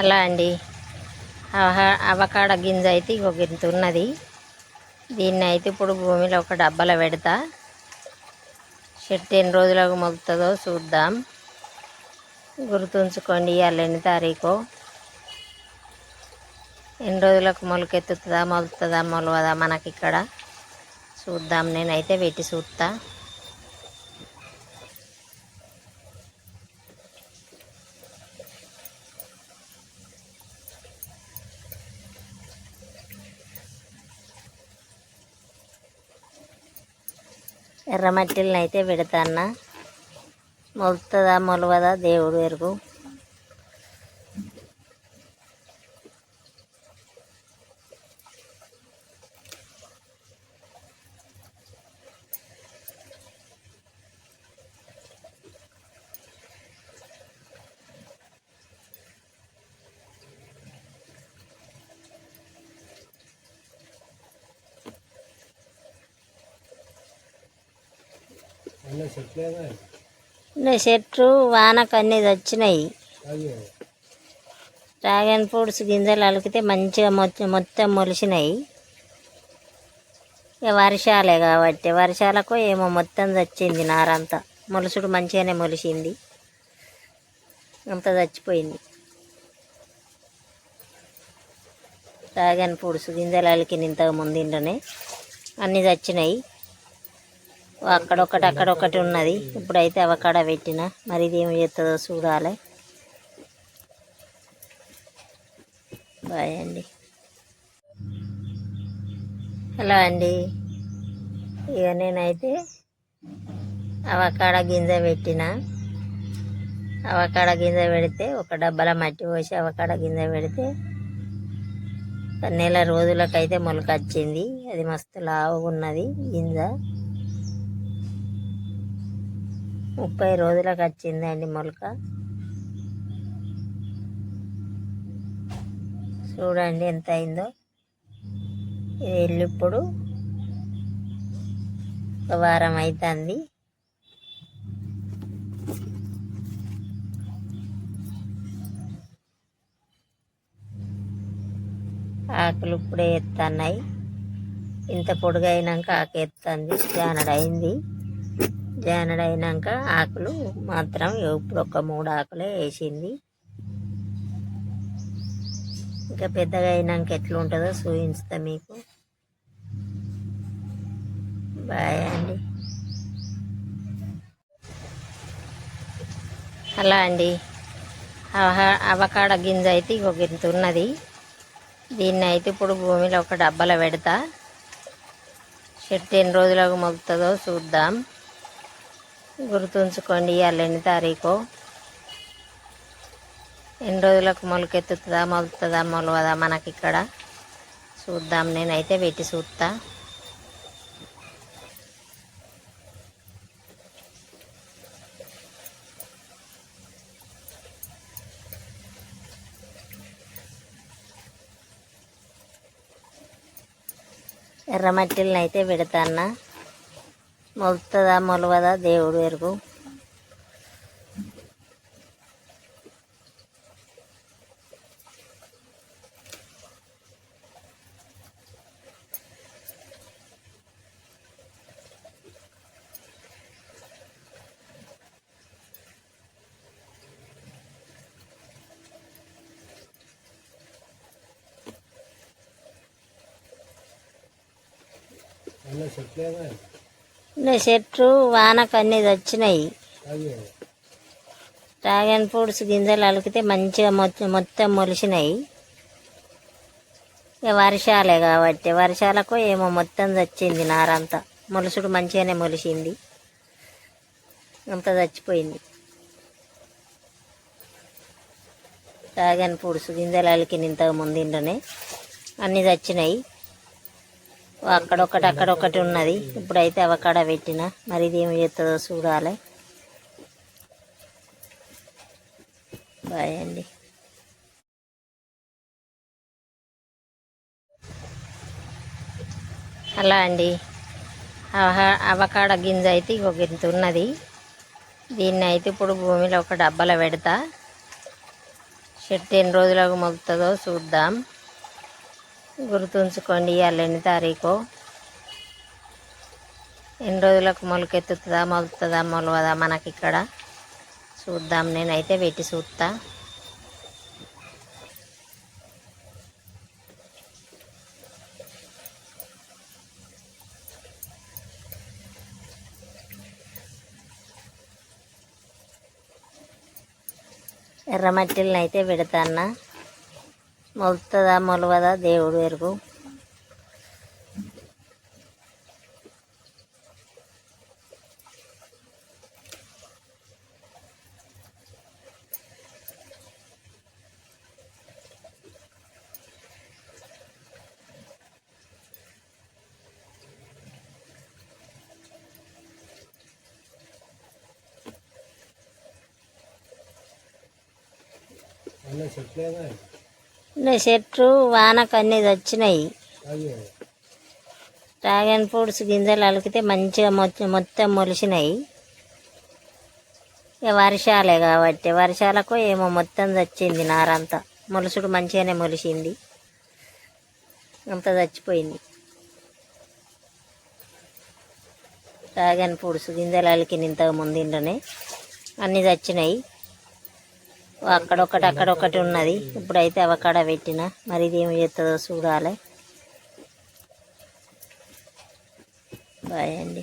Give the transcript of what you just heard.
అలా అండి. అవకాడ గింజ అయితే ఇంకొక గింత ఉన్నది. దీన్ని అయితే ఇప్పుడు భూమిలో ఒక డబ్బాలో పెడతా. చెట్టు ఎన్ని రోజులకు మొగుతుందో చూద్దాం. గుర్తుంచుకోండి ఇవాళ ఎన్ని తారీఖు. ఎన్ని రోజులకు మొలకెత్తుతుందా మొలుతుందా మొలవదా మనకి ఇక్కడ చూద్దాం నేనైతే పెట్టి చూస్తా ఎర్రమట్టిలను అయితే పెడతాన్నా మొలుతుందా మొలవదా? దేవుడు ఎరుగు. ఇంకా చెట్లు వానకు అన్నీ వచ్చినాయి డ్రాగన్ ఫ్రూట్స్ గింజలు అలికితే మంచిగా మొత్తం మొత్తం మొలిచినాయి ఇక వర్షాలే కాబట్టి వర్షాలకు ఏమో మొత్తం చచ్చింది నారంతా. మొలుసుడు మంచిగానే మొలిచింది అంతా చచ్చిపోయింది. డ్రాగన్ ఫ్రూట్స్ గింజలు అలికిన ఇంతకు ముందుండనే అన్నీ చచ్చినాయి. అక్కడొక్కటి అక్కడొక్కటి ఉన్నది. ఇప్పుడైతే అవకాడ పెట్టిన. మరి ఇది ఏమి చేస్తుందో చూడాలి. బాయ్ అండి. హలో అండి. ఇక నేనైతే అవకాడ గింజ పెట్టిన. అవకాడ గింజ పెడితే ఒక డబ్బాల మట్టి పోసి అవకాడ గింజ పెడితే నెల రోజులకైతే మొలక వచ్చింది అది మస్తు లావుగా ఉన్నది గింజ. ముప్పై రోజులకు వచ్చిందండి మొలక. చూడండి ఎంత అయిందో. ఇది వెళ్ళిప్పుడు ఒక వారం అవుతుంది ఆకులు ఇప్పుడే ఎత్తన్నాయి. ఇంత పొడుగైనాక ఆకు ఆకు ఎత్తుంది. జానడైంది. జానడైనాక ఆకులు మాత్రం ఇప్పుడు ఒక మూడు ఆకులే వేసింది. ఇంకా పెద్దగా అయినాక ఎట్లా ఉంటుందో చూపించుతా మీకు. బాయ్ అండి. అలా అండి. అవకాడ గింజ అయితే ఇంకొక గింత ఉన్నది. దీన్ని అయితే ఇప్పుడు భూమిలో ఒక డబ్బాలో పెడతా. చెట్టు ఎన్ని రోజులకు మొగుతుందో చూద్దాం. గుర్తుంచుకోండి ఇవాళ ఎన్ని తారీఖు. ఎన్ని రోజులకు మొలకెత్తుతుందా మొలుతుందా మొలవదా మనకి ఇక్కడ చూద్దాం నేనైతే పెట్టి చూస్తా ఎర్రమట్టిలను అయితే పెడతాన్నా. మొలుతుందా మొలవదా దేవుడు ఎరుగు అన్న చెట్లేదా చెట్లు వానకు అన్నీ వచ్చినాయి డ్రాగన్ ఫ్రూట్స్ గింజలు అలికితే మంచిగా మొత్తం మొత్తం మొలిచినాయి ఇక వర్షాలే కాబట్టి వర్షాలకు ఏమో మొత్తం చచ్చింది నారంతా. మొలుసుడు మంచిగానే మొలిసింది. అంతా చచ్చిపోయింది. డ్రాగన్ ఫ్రూట్స్ గింజలు అలికిన ఇంతకు ముందుండనే అన్నీ చచ్చినాయి. అక్కడొక్కటి అక్కడొక్కటి ఉన్నది. ఇప్పుడైతే అవకాడ పెట్టిన. మరి ఇది ఏమి చేస్తుందో చూడాలి. బాయ్ అండి. అలా అండి. అవకాడ గింజ అయితే ఇంకొక గింత ఉన్నది. దీన్ని అయితే ఇప్పుడు భూమిలో ఒక డబ్బాలో పెడతా. చెట్టు ఎన్ని రోజులకు మొలుతుందో చూద్దాం. గుర్తుంచుకోండి ఇవాళ ఎన్ని తారీఖు? ఎన్ని రోజులకు మొలకెత్తుతుందా మొలుతుందా మొలవదా మనకి ఇక్కడ చూద్దాం నేనైతే పెట్టి చూస్తా. ఎర్రమట్టిలను అయితే పెడతాన్నా మొలుతుందా మొలవదా దేవుడు ఎరుగు అన్న చెట్లేదా ఇంకా చెట్లు వానకు అన్నీ వచ్చినాయి. డ్రాగన్ ఫ్రూట్స్ గింజలు అలికితే మంచిగా మొత్తం మొత్తం మొలిసినాయి ఇక వర్షాలే కాబట్టి వర్షాలకు ఏమో మొత్తం చచ్చింది నారంతా. మొలుసుడు మంచిగానే మొలిసింది అంతా చచ్చిపోయింది. డ్రాగన్ ఫ్రూట్స్ గింజలు అలికిన ఇంతకు ముందుండనే అన్నీ చచ్చినాయి. అక్కడొక్కటి అక్కడొక్కటి ఉన్నది. ఇప్పుడైతే అవకాడ పెట్టిన. మరి ఇది ఏమి చేస్తుందో చూడాలి. బాయ్ అండి.